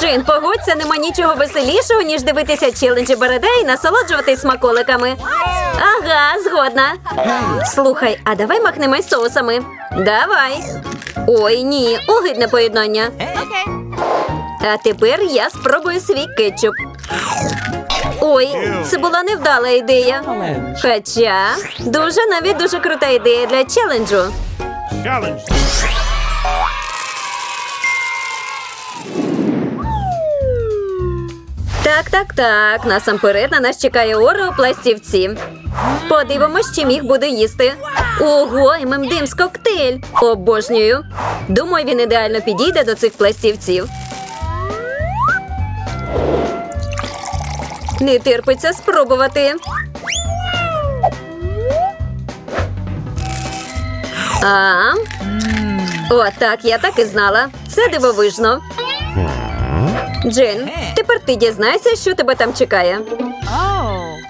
Джин, погодься, нема нічого веселішого, ніж дивитися челенджі Береде і насолоджуватись смаколиками. Ага, згодна. Слухай, а давай махнемось соусами. Давай. Ой, ні, огидне поєднання. А тепер я спробую свій кетчуп. Ой, це була невдала ідея. Хоча дуже навіть дуже крута ідея для челенджу. Так, так, так. Насамперед на нас чекає Орео пластівці. Подивимось, чим їх буду їсти. Ого, ММДМС коктейль. Обожнюю. Думаю, він ідеально підійде до цих пластівців. Не терпиться спробувати. А? О, так, я так і знала. Це дивовижно. Джин, тепер ти дізнайся, що тебе там чекає.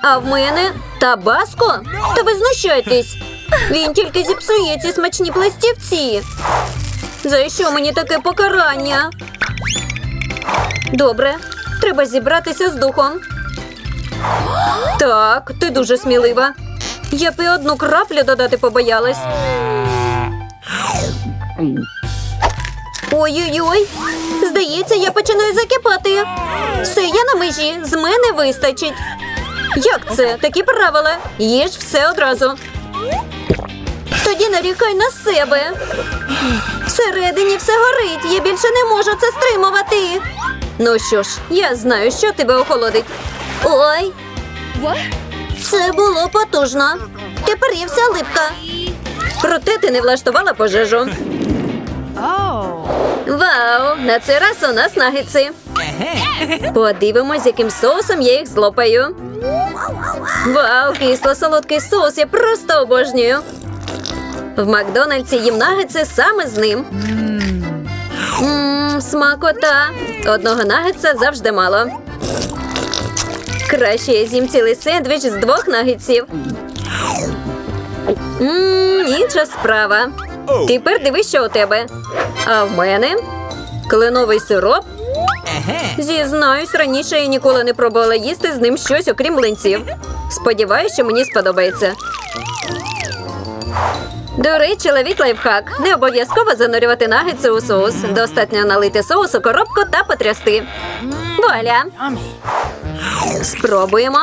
А в мене табаско? Та ви знущаєтесь. Він тільки зіпсує ці смачні пластівці. За що мені таке покарання? Добре, треба зібратися з духом. Так, ти дуже смілива. Я б і одну краплю додати побоялась. Ой-ой-ой. Здається, я починаю закипати. Все, я на межі. З мене вистачить. Як це? Такі правила. Їж все одразу. Тоді нарікай на себе. Всередині все горить. Я більше не можу це стримувати. Ну що ж, я знаю, що тебе охолодить. Ой. Це було потужно. Тепер я вся липка. Проте ти не влаштувала пожежу. Вау! На цей раз у нас нагетси. Подивимось, яким соусом я їх злопаю. Вау, кисло-солодкий соус, я просто обожнюю. В Макдональдсі їм нагетси саме з ним. Ммм, смакота. Одного нагетса завжди мало. Краще я з'їм цілий сендвіч з двох нагетсів. Ммм, інша справа. Тепер дивись, що у тебе. А в мене кленовий сироп. Зізнаюсь, раніше я ніколи не пробувала їсти з ним щось, окрім млинців. Сподіваюсь, що мені сподобається. До речі, ловіть лайфхак. Не обов'язково занурювати нагетси у соус. Достатньо налити соус у коробку та потрясти. Вуаля! Спробуємо.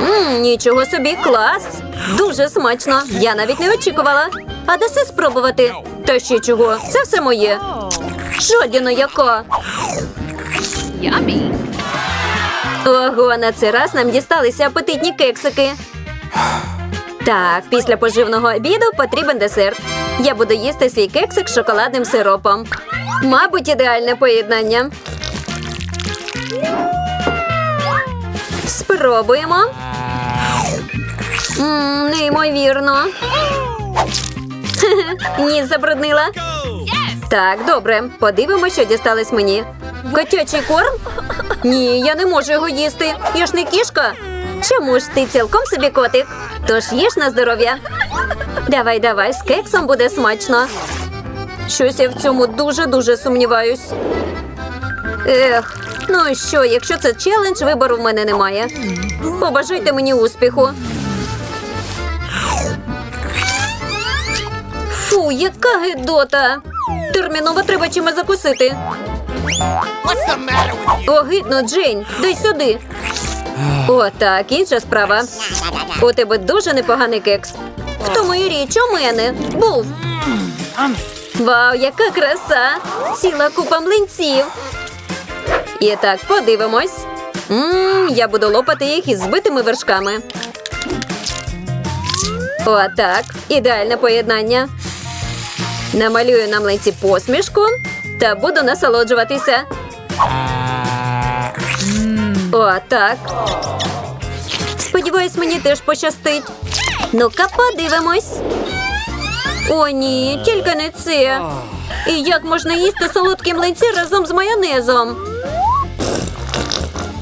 Мм, нічого собі, клас! Дуже смачно. Я навіть не очікувала. А даси спробувати? Та ще чого? Це все моє. Жодіно яка. Ого, на цей раз нам дісталися апетитні кексики. Так, після поживного обіду потрібен десерт. Я буду їсти свій кексик з шоколадним сиропом. Мабуть, ідеальне поєднання. Спробуємо. Мм, неймовірно. Ніс забруднила. Так, добре. Подивимося, що дісталось мені. Котячий корм? Ні, я не можу його їсти. Я ж не кішка. Чому ж ти цілком собі котик? Тож їж на здоров'я. Давай, давай, з кексом буде смачно. Щось я в цьому дуже-дуже сумніваюсь. Ех, ну і що, якщо це челендж, вибору в мене немає. Побажайте мені успіху. Фу, яка гидота. Терміново треба чимось закусити. Огидно, Джейн, дай сюди. О, так, інша справа. У тебе дуже непоганий кекс. В тому і річ у мене був. Вау, яка краса! Ціла купа млинців. І так, подивимось. Мм, я буду лопати їх із збитими вершками. О, так, ідеальне поєднання. Намалюю на млинці посмішку та буду насолоджуватися. О, так. Сподіваюсь, мені теж пощастить. Ну-ка, подивимось. О, ні, тільки не це. І як можна їсти солодкі млинці разом з майонезом?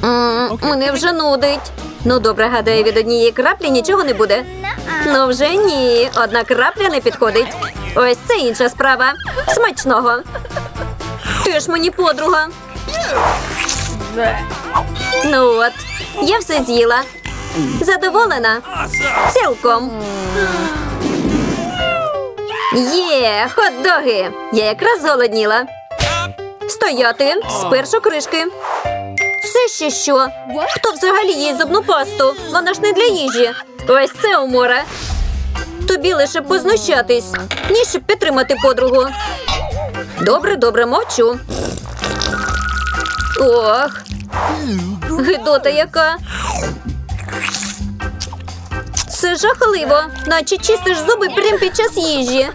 М, Мене вже нудить. Ну, добре, гадаю, від однієї краплі нічого не буде. Ну вже ні, одна крапля не підходить. Ось це інша справа. Смачного. Ти ж мені подруга. Ну от, я все з'їла. Задоволена? Цілком. Є, хот-доги. Я якраз голодніла. Стояти, спершу кришки. Це ще що? Хто взагалі їсть зубну пасту? Вона ж не для їжі. Ось це умора. Тобі лише познущатись, ні щоб підтримати подругу. Добре, добре, мовчу. Ох, гидота яка. Це жахливо, наче чистиш зуби прямо під час їжі.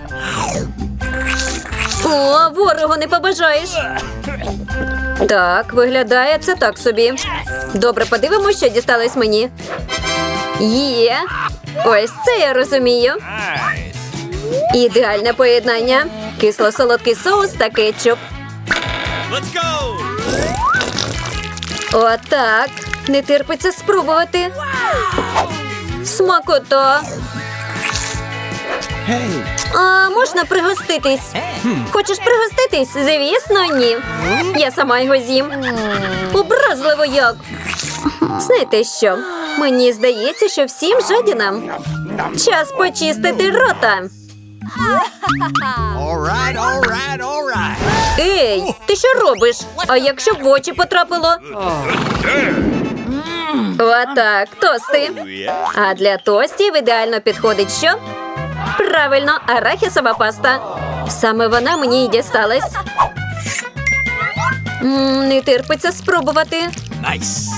О, ворогу не побажаєш. Так, виглядає це так собі. Добре, подивимося, що дісталось мені. Є. Ось це я розумію. Ідеальне поєднання. Кисло-солодкий соус та кетчуп. Let's go. Отак. Не терпиться спробувати. Смакота. А можна пригоститись? Хочеш пригоститись? Звісно, ні. Я сама його з'їм. Образливо як. Знаєте що? Мені здається, що всім жадінам час почистити рота. All right, all right, all right. Ей, ти що робиш? А якщо в очі потрапило? Отак, тости. А для тостів ідеально підходить що? Правильно, арахісова паста. Саме вона мені й дісталась. М, не терпиться спробувати. Nice.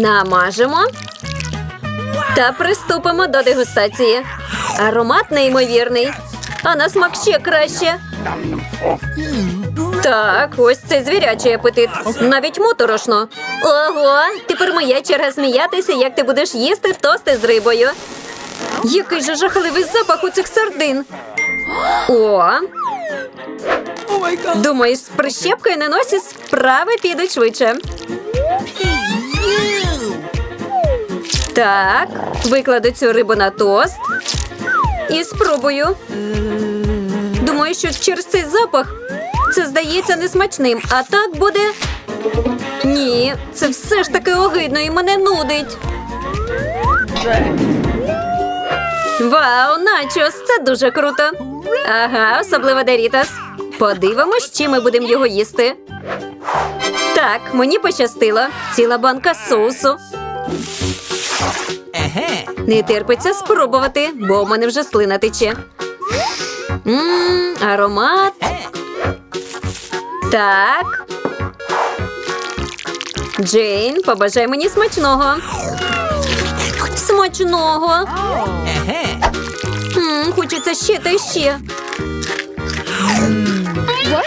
Намажемо та приступимо до дегустації. Аромат неймовірний, а на смак ще краще. Так, ось це звірячий апетит. Навіть моторошно. Ого, тепер моя черга сміятися, як ти будеш їсти тости з рибою. Який же жахливий запах у цих сардин. О, думаю, з прищепкою на носі справи підуть швидше. Так, викладу цю рибу на тост і спробую. Думаю, що через цей запах це здається несмачним, а так буде. Ні, це все ж таки огидно і мене нудить. Вау, начос, це дуже круто. Ага, особливо Дорітас. Подивимось, чим ми будемо його їсти. Так, мені пощастило. Ціла банка соусу. Не терпиться спробувати, бо у мене вже слина тече. Мм, аромат. Так. Джейн, побажай мені смачного. Смачного. М, хочеться ще та ще.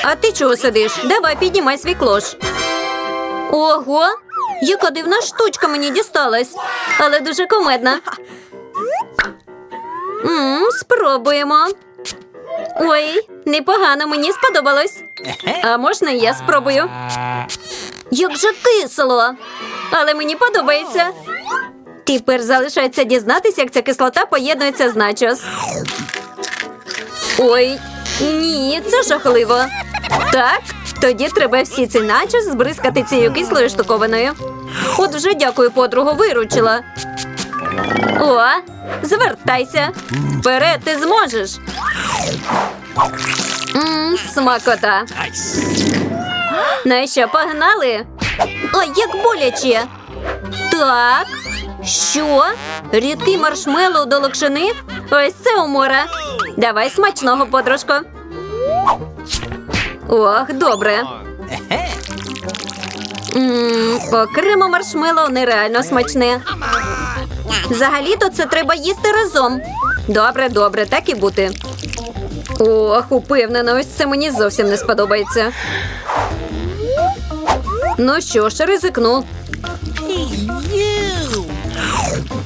А ти чого сидиш? Давай піднімай свій клош. Ого, яка дивна штучка мені дісталась, але дуже комедна. М, спробуємо. Ой, непогано, мені сподобалось. А можна я спробую? Як же кисло. Але мені подобається. Тепер залишається дізнатися, як ця кислота поєднується з начос. Ой, ні, це жахливо. Так, тоді треба всі ці начос збризкати цією кислою штуковиною. От вже дякую, подругу, виручила. О, звертайся. Вперед, ти зможеш. Мм, смакота. Ну що, погнали? Ой, як боляче. Так. Що? Рідкий маршмеллоу до локшини? Ось це умора. Давай смачного, подружко. Ох, добре. Мм, окремо маршмеллоу нереально смачне. Взагалі-то це треба їсти разом. Добре, добре, так і бути. Ох, упевнена, ось це мені зовсім не сподобається. Ну що ж, ризикну.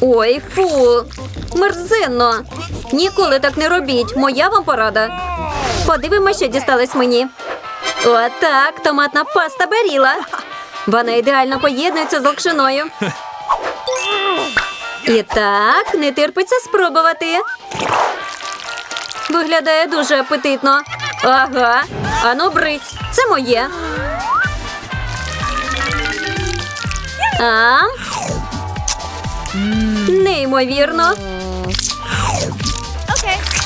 Ой, фу, мерзенно. Ніколи так не робіть. Моя вам порада. Подивимося, що дісталось мені. Отак, томатна паста беріла. Вона ідеально поєднується з локшиною. І так, не терпиться спробувати. Виглядає дуже апетитно. Ага, ану брить. Це моє. А? Неймовірно. Окей.